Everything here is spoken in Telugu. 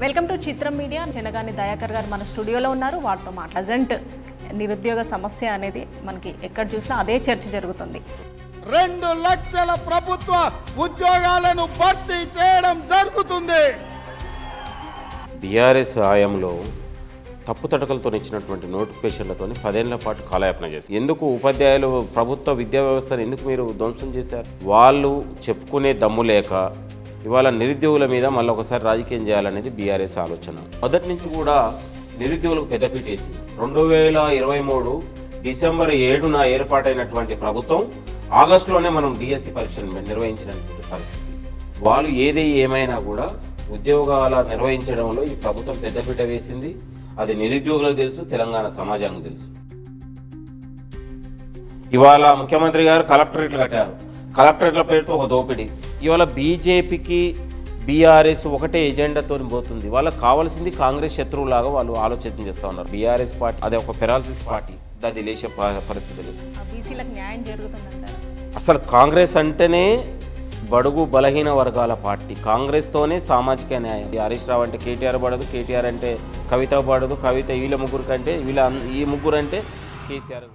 Welcome to Chitram media. Janagani Dayakar గారు మన స్టూడియోలో ఉన్నారు. వారితో మాట ప్రజెంట్ నిరుద్యోగ సమస్య అనేది మనకి ఎక్కడ చూసినా అదే చర్చ జరుగుతుంది. రెండు లక్షల ప్రభుత్వ ఉద్యోగాలను భర్తీ చేయడం జరుగుతుంది. బీఆర్ఎస్ హయాంలో తప్పుతడకలతో ఇచ్చినటువంటి నోటిఫికేషన్లతో పదేళ్ళ పాటు కాలయాపన చేశారు ఎందుకు ఉపాధ్యాయులు ప్రభుత్వ విద్యా వ్యవస్థను ఎందుకు మీరు ధ్వంసం చేశారు? వాళ్ళు చెప్పుకునే దమ్ము లేక ఇవాళ నిరుద్యోగుల మీద మళ్ళీ ఒకసారి రాజకీయం చేయాలనేది బీఆర్ఎస్ ఆలోచన. మొదటి నుంచి కూడా నిరుద్యోగులకు పెద్దపీట వేసింది. రెండు వేల ఇరవై మూడు డిసెంబర్ ఏడున ఏర్పాటైనటువంటి ప్రభుత్వం ఆగస్టులోనే మనం డిఎస్సి పరీక్షను నిర్వహించినటువంటి పరిస్థితి. వాళ్ళు ఏది ఏమైనా కూడా ఉద్యోగాల నిర్వహించడంలో ఈ ప్రభుత్వం పెద్దపీట వేసింది. అది నిరుద్యోగులకు తెలుసు తెలంగాణ సమాజానికి తెలుసు. ఇవాళ ముఖ్యమంత్రి గారు కలెక్టరేట్లు కట్టారు. కలెక్టరేట్ల పేరుతో ఒక దోపిడీ. ఇవాళ బీజేపీకి బీఆర్ఎస్ ఒకటే ఎజెండాతో పోతుంది. వాళ్ళకి కావాల్సింది కాంగ్రెస్ శత్రువులాగా వాళ్ళు ఆలోచన చేస్తూ ఉన్నారు. బీఆర్ఎస్ పార్టీ అదే ఒక పెరాలసిస్ పార్టీ అది లేచే లేదు అసలు కాంగ్రెస్ అంటేనే బడుగు బలహీన వర్గాల పార్టీ. కాంగ్రెస్తోనే సామాజిక న్యాయం. హరీష్ రావు అంటే కేటీఆర్ పడదు కేటీఆర్ అంటే కవిత పడదు కవిత వీళ్ళ ముగ్గురు కంటే వీళ్ళ ఈ ముగ్గురు అంటే కేసీఆర్